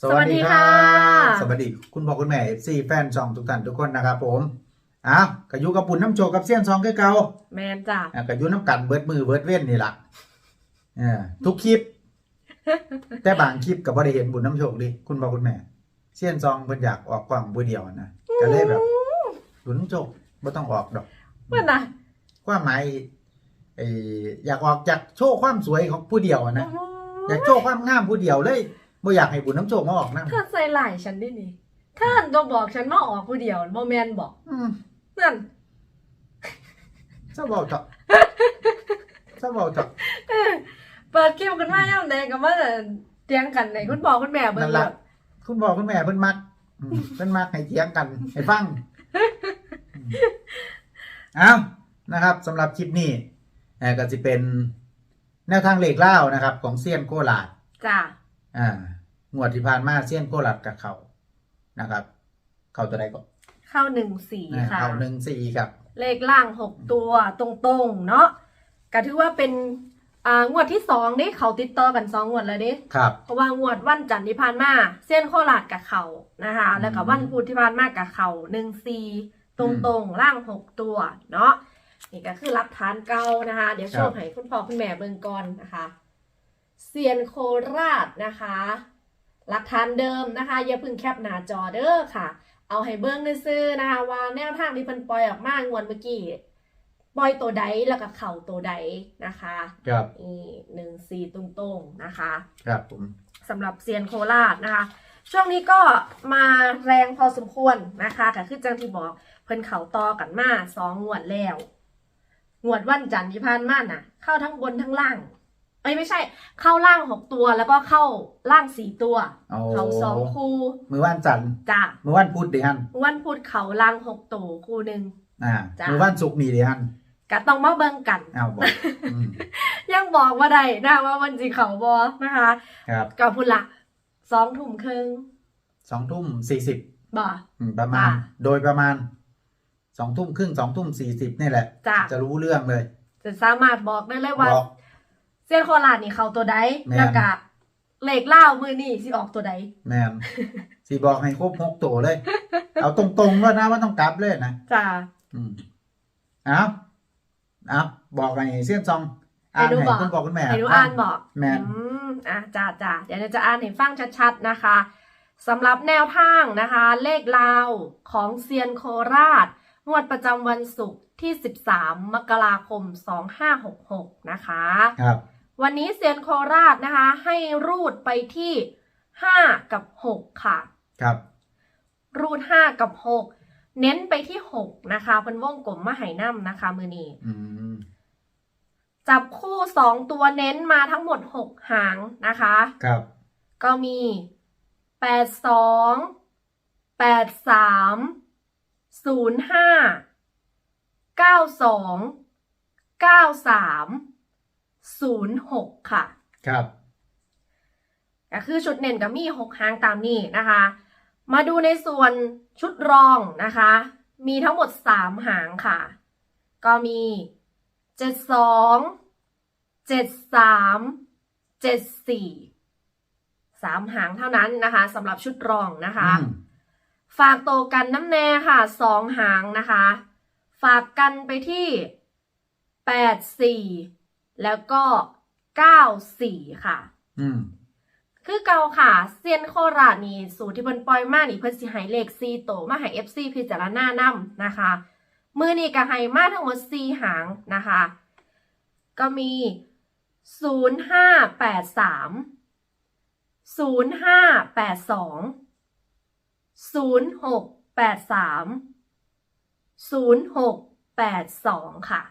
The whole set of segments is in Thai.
สวัสดีค่ะ สวัสดีคุณพ่อคุณแม่เอฟซีแฟนช่องทุกท่านทุกคนนะครับผมอ้าวกะยุกับปุ่นน้ำโชกกับเสี้ยนซองคือเก่าแมนจ้ะอะกะยุน้ำกันเบิดมือเบิดเว้นนี่ล่ะเออทุกคลิป แต่บางคลิปก็บ่ได้เห็นบุญน้ำโชคดิคุณพ่อคุณแม่ เสี้ยนซองเพิ่นอยากออกกล่องผู้เดียวนะก็เลยแบบบุญน้ำโชคบ่ต้องออกดอกเมื่อน่ะความหมายไอ้อยากออกจากโชว์ความสวยของผู้เดียวอะนะอยากโชว์ความงามผู้เดียวเลย บ่อยากให้บุญน้ำโชคมาออกนะเธอใส่หลายฉันดินี่เธอตัวบอกฉันมาออกผู้เดียวโมแมนบอกอืมนั่นเจ้าเบาเถอะเจ้าเบาเถอะเออเปิดคลิปกันมาย่ำแดงกับว่าเตียงกันไหนคุณบอกคุณแม่เบิ่นั่งนแบล่ะบคุณพ่อคุณแม่เพิ่นมักอืมเพิ่นมักให้เถียงกันให้ฟังอืมเอานะครับสำหรับคลิปนี้เอ่อก็จะเป็นแนวทางเลขเล่านะครับ ของเซียนโคราชจ้ะอ่า งวดที่ผ่านมาเซียนโคราชกับเขานะครับ เขาตัวใดก็เข้าหนึ่งสี่อ่าค่ะเขาหนึ่งสี่ครับ เลขล่างหกตัวตรงๆ เนาะก็ถือว่าเป็นอ่างวดที่สองนี่เขาติดต่อกันสองงวดแล้วเด้ครับเพราะว่างวดวันจันทร์ที่ผ่านมาเส้นโคราชกับเขานะคะอืมแล้วก็วันพุธที่ผ่านมากับเขาหนึ่งซีตรงๆล่างหกตัวเนาะนี่ก็คือรับทานเก่านะคะ เดี๋ยวโชว์ให้คุณพ่อคุณแม่เบิ่งก่อนนะคะเซียนโคราชนะคะ หลักฐานเดิมนะคะอย่าเพิ่งแคปหน้าจอเด้อค่ะ เอาให้เบิ่งซื่อๆนะคะว่าแนวทางที่เพิ่นปล่อยออกมางวดเมื่อกี้ปล่อยตัวใดแล้วก็เข่าตัวใดนะคะครับนี่หนึ่งซีตรงๆนะคะ ครับผมสำหรับเซียนโคราชนะคะ ช่วงนี้ก็มาแรงพอสมควรนะคะแต่คือจังที่บอกเพิ่นเขาต่อกันมาสองงวดแล้วงวดวันจันทร์ที่ผ่านมาน่ะ เข้าทั้งบนทั้งล่าง เอ้ยไม่ใช่ เข้าล่างหกตัวแล้วก็เข้าล่างสี่ตัว โอ้เขาสองคู่มือว่านจันทร์จ้ะมือว่านพุธดิฮันวันพุธเขาล่างหกตัวคู่หนึ่ง อ่าจ้ะ มือว่านศุกร์นี่ดิฮันก็ต้องมาเบิ่งกันเอาบอกอืมยังบอกว่าได้นะว่าวันจีเขาบอนะคะครับก็พุ่นละสองทุ่มครึ่งสองทุ่มสี่สิบบ่ประมาณจ้ะโดยประมาณสองทุ่มครึ่งสองทุ่มสี่สิบนี่แหละ จ้ะจะรู้เรื่องเลย จะสามารถบอกได้เลยว่าบอก เส้นโคราชนี่เขาตัวใดแม่น แล้วก็เหล็กเล่ามือนี่สิออกตัวใดแมนสีบอกให้ครบหกตัวเลย เอาตรงๆว่านะว่าต้องกลับเลยนะจ้า อืมเอาเอาบอกให้เสี้ยนซองอ่านให้ดูให้บอก คุณบอกคุณแม่ให้ดูอ่านบอกแม่นอืมอะจ้าจ้าเดี๋ยวเราจะอ่านให้ฟังชัดๆนะคะสำหรับแนวทางนะคะ เลขลาวของเซียนโคราช งวดประจำวันศุกร์ที่ 13 มกราคม 2566 นะคะ ครับ วันนี้เซียนโคราชนะคะ ให้รูดไปที่5กับ6ค่ะ ครับ รูด5กับ6เน้นไปที่6นะคะเป็นวงกลมมาไหน้ำนะคะมือนี้อืมจับคู่2ตัวเน้นมาทั้งหมด6หางนะคะ ครับ ก็มี8 2 8 3 0 5 9 2 9 3 0 6 ค่ะ ครับก็คือชุดเน่นกับมีหกหางตามนี้นะคะ มาดูในส่วนชุดรองนะคะ มีทั้งหมดสามหางค่ะ ก็มีเจ็ดสองเจ็ดสามเจ็ดสี่สามหางเท่านั้นนะคะสำหรับชุดรองนะคะอืมฝากโตกันน้ำแน่ค่ะสองหางนะคะ ฝากกันไปที่แปดสี่ แล้วก็เก้าสี่ค่ะ อืมคือเก่าค่ะเซียนโคราชนี่สูตรที่เพิ่นปล่อยมานี่เพิ่นสิให้เลข4โตวมาให้ FC พิจารณานํนะคะ มือนี่ก็ให้มาทั้งหมด4หางนะคะ ก็มี 0583 0582 0683 0682 ค่ะ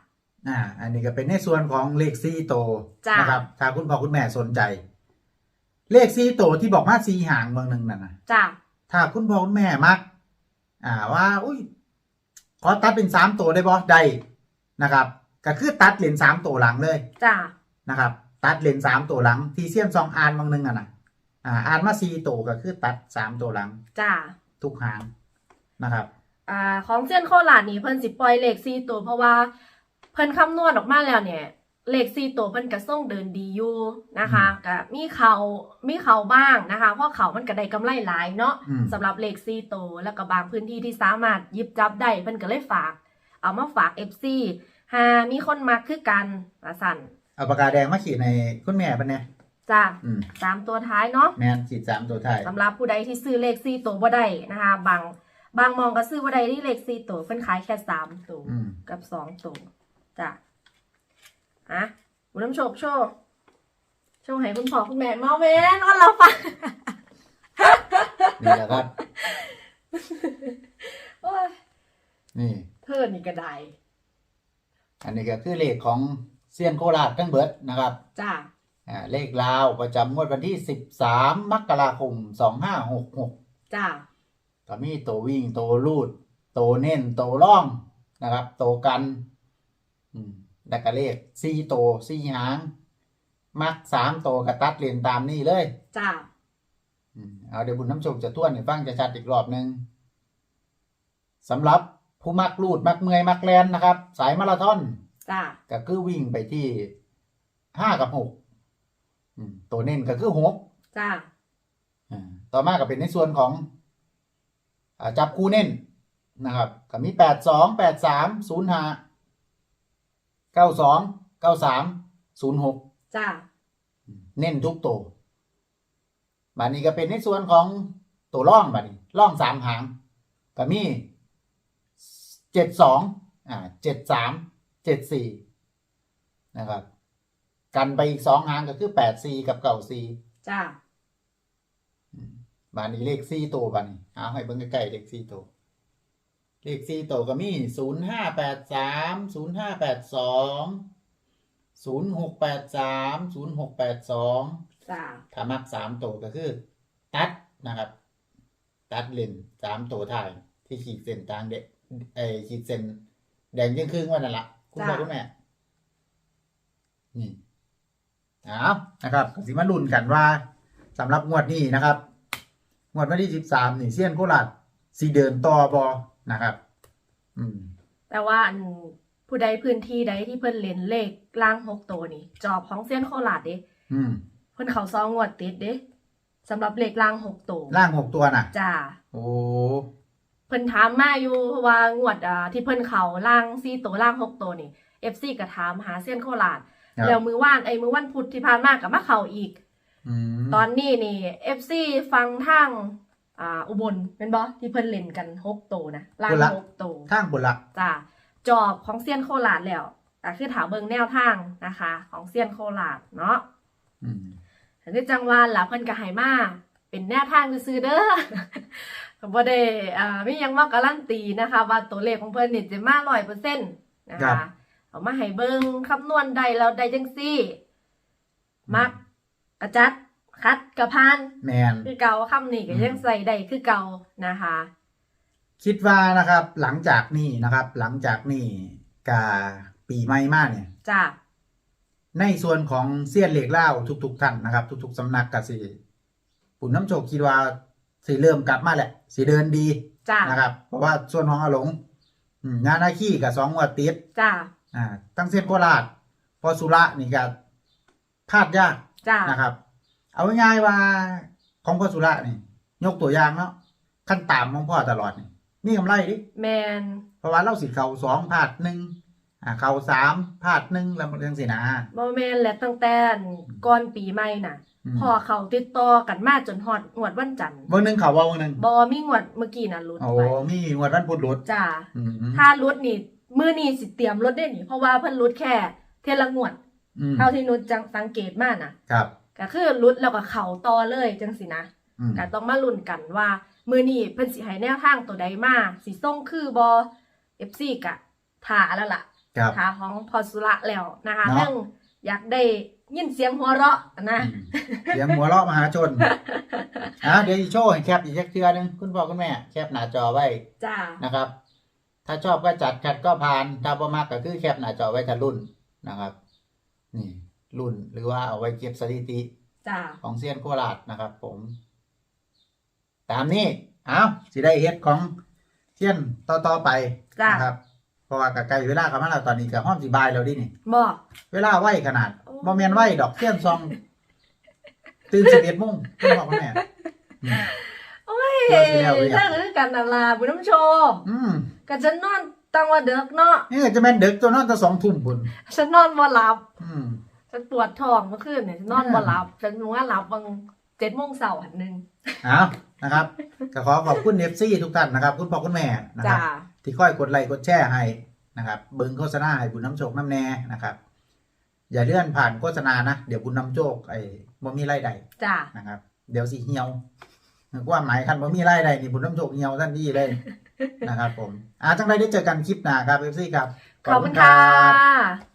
อ่าอันนี้ก็เป็นในส่วนของเลขซีโตวจ้ะนะครับ ถ้าคุณพ่อคุณแม่สนใจ เลขซีโตวที่บอกมาซีหางเมืองหนึ่งนั่นนะจ้ะถ้าคุณพ่อคุณแม่มัก อ่าว่า อุ้ยขอตัดเป็นสามตัวได้บ่ได้นะครับ ก็คือตัดเหรียญสามตัวหลังเลยจ้ะนะครับ ตัดเหรียญสามตัวหลัง ที่เสียมซองอ่านบางหนึ่งอะนะอ่าอ่านมาสี่ตัวก็คือตัดสามตัวหลังจ้ะทุกหางนะครับ อ่า ของเซียนโคราชนี่เพิ่นสิปล่อยเลข4ตัวเพราะว่า เพิ่นคำนวณออกมาแล้วเนี่ยเลขสี่ตัวมันก็ส่งเดินดีอยู่นะคะก็มีเขามีเขาบ้างนะคะ เพราะเขามันก็ได้กำไรหลายเนาะอืมสำหรับเลขสี่ตัวแล้วก็บางพื้นที่ที่สามารถหยิบจับได้เพิ่นก็เลยฝาก เอามาฝาก FC หามีคนมักคือกันว่าสั่นเอาปากกาแดงมาขีดในคุณแม่ปะเนี่ยจ้าอืมสามตัวท้ายเนาะแมนขีดสามตัวไทายสำหรับผู้ใดที่ซื้อเลขสี่ตัวบ่ได้นะคะ บางบางมองก็ซื้อบ่ได้ที่เลขสี่ตัวเพิ่นขายแค่สามตัวอืมกับสองตัว จ้ะอะคุณน้ำโชคโชคโชคให้คุณพ่อคุณแม่เมาเว้นอนเราฟังนี่แหละครับ โอ้ยนี่เพื่อนนี่ก็ได้อันนี้ก็คือเลขของเซียนโคราชทั้งเบิดนะครับ จ้าอ่าเลขลาวประจำงวดวันที่13มกราคม2566จ้าก็มีตัววิ่งตัวลูดตัวเน้นตัวร่องนะครับตัวกัน อืมแล้วก็เลขสี่ตัวสี่หาง มักสามตัวกระตัดเรียนตามนี่เลยจ้าอืมเอาเดี๋ยวบุญน้ำโชคจะท้วนให้ฟังจะชัดอีกรอบหนึ่งสำหรับผู้มักลูดมักเมื่อยมักแลนนะครับ สายมาราธอนจ้าก็คือวิ่งไปที่ห้ากับหกอืมตัวเน้นก็คือหกจ้าอ่าต่อมาก็เป็นในส่วนของอาจับคู่เน้นนะครับก็มีแปดสองแปดสามศูนย์ห้า เก้าสองเก้าสามศูนย์หกจ้าเน้นทุกตัวบัดนี้ก็เป็นในส่วนของตัวร่องบัดนี้ร่องสามหางก็มีเจ็ดสองอ่าเจ็ดสามเจ็ดสี่นะครับ กันไปอีกสองหางก็คือแปดสี่กับเก้าสี่จ้าบานนี้เลขสี่ตัวบานนี้เอาให้เบิ่งใกล้ๆเลขสี่ตัว เลขสี่ตัวก็มีศูนย์ห้าแปดสามศูนย์ห้าแปดสองศูนย์หกแปดสามศูนย์หกแปดสองจ้าถ้ามักสามตัวก็คือ ตัดนะครับ ตัดเลนสามตัวท้ายที่ขีดเส้นตางเด็กไอยขีดเส้นแดงยิ่งครึ่งว่านั่นละคุณพ่อคุณแม่นี่เอานะครับก็สิมาลุ้นกันว่าสำหรับงวดนี้นะครับ งวดวันที่สิบสามนี่เซียนโคราชสีเดินต่อบอ นะครับ อืม แต่ว่าอันผู้ใดพื้นที่ใดที่เพิ่นเล่นเลขล่างหกตัวนี่ จอบของเส้นโคราชเด้อืม เพิ่นเขาซองงวดติดเด้สำหรับเลขล่างหกตัวล่างหกตัวน่ะ จ้าโอ้เพิ่นถามมาอยู่เพราะว่างวดอ่าที่เพิ่นเขาล่างซี่ตัวล่างหกตัวนี่ FC ก็ถามหาเส้นโคราชครับแล้วมือว่านไอ้มือวันพุธที่ผ่านมากับมาเขาอีกอืมตอนนี้นี่ FC ฟังทาง อ่าอุบลเป็นบ่ที่เพิ่นเล่นกันหกตัวนะล่างหกตัวทางบนละจ้าจอบของเซียนโคราชแล้วก็คือถามเบิ่งแนวทางนะคะ ของเซียนโคราชเนาะอืมอันนี้จังหวะล่ะเพิ่นก็ให้มาเป็นแนวทางซื่อๆเด้อก็บ่ได้อ่ามีหยังมาการันตีนะคะ ว่าตัวเลขของเพิ่นนี่จะมา100%นะคะเอามาให้เบิ่งคำนวณได้แล้วได้จังซี่ มักกระจัด คัดกระพานแมนคือเก่าคำนี้ก็ยังใส่ได้คือเก่านะคะ คิดว่านะครับหลังจากนี้นะครับ หลังจากนี้กาปีใหม่มาเนี่ยจ้าในส่วนของเซียนเหล็กเล่าทุก ๆท่านนะครับ ทุก ๆสำนักกสิปุ่นน้ำโชคคิดว่าสิเริ่มกลับมาแหละสิเดินดีจ้านะครับ เพราะว่าส่วนของอาหลงอืมงานอาคีกับสองงวดติดจ้าอ่าตั้งเส้นโคราชพอสุระนี่ก็พลาดยากจ้านะครับ เอาง่ายๆว่าของพ่อสุระนี่ ยกตัวอย่างเนาะขั้นตามของพ่อตลอดนี่นี่กำไรดิแมนเพราะว่าเราสิเข่าสองพลาดหนึ่งอ่าเข่าสามพลาดหนึ่งแล้วมันเรื่องสินะบอแมนและตั้งแต่ก่อนปีใหม่น่ะมพอเขาติดต่อกันมาจนฮอดงวดวันจันทร์เบางหนึ่งเข่าว่าเบางหนึ่งบอมีงวดเมื่อกี้น่ะหลุดโอ้ไปมีงวดวันพุธหลุดจ้าอืมถ้าหลุดนี่มือนี่สิเตรียมรถได้นี่เพราะว่าเพิ่นหลุดแค่เทยละงวดอืมเท่าที่นุชจังสังเกตมาน่ะ ครับ ก็คือหลุดแล้วก็เข่าต่อเลยจังสินะอืมก็ต้องมาลุ้นกันว่า มือนี่เพิ่นสิให้แนวทางตัวใดมาสิส่งคือบอ FC กะท่าแล้วล่ะครับท่าของพอสุระแล้วนะคะเนาะเรื่องอยากได้ยินเสียงหัวเราะนะอืมเสียงหัวเราะมหาชนอะเดี๋ยวอีโชว์ให้แคปอีกสักเทือหนึงคุณพ่อคุณแม่ แคปหน้าจอไว้จ้านะครับ ถ้าชอบก็จัดขัดก็ผ่านถ้าประมากก็คือแคปหน้าจอไว้ทะรุ่นนะครับ นี่ รุ่น หรือว่าเอาไว้เก็บสถิติจ้าของเซียนโคราชนะครับ ผม ตามนี้เอาสิได้เฮ็ดของเซียนต่อๆไปจ้านะครับเพราะว่าก็ใกล้เวลาเข้ามาแล้วตอนนี้ก็ห้อมสิบายแล้วดินี่บอกเวลาไวขนาดโอ้บ่แม่นไวดอกเที่ยนซอง ตื่น11:00นคุณพ่อคุณแม่อืมโอ้ยเดี๋ยวสิแล้วเรียกถ้าคือกันนาลาบุญน้ำโชมอืมกันฉันนอนตังว่าเด็กเนาะนี่จะแม่นดึกตัวนอนแต่2ทุ่มพุ่นฉันนอนบ่หลับอืม ฉันปวดท้องเมื่อคืนเนี่ยฉันนอนบ่หลับ ฉันว่าหลับบางเจ็ดโมงเสาร์อันหนึ่งเอานะครับก็ขอขอบคุณ FC ทุกท่านนะครับ คุณพ่อคุณแม่นะคจ้ารับ ที่ค่อยกดไลค์กดแชร์ให้นะครับ เบิ่งโฆษณาให้บุญน้ำโชคน้ำแน่นะครับ อย่าเลื่อนผ่านโฆษณานะ เดี๋ยวบุญน้ำโชคไอ้บ่มีรายได้จ้านะครับ เดี๋ยวสิเหี่ยวความหมายคันบ่มีรายได้นี่บุญน้ำโชคเหี่ยวทันทีเลยนะครับ ผมอ่าจังไดได้เจอกันคลิปหน้าครับ FC ครับ ขอบคุณค่ะ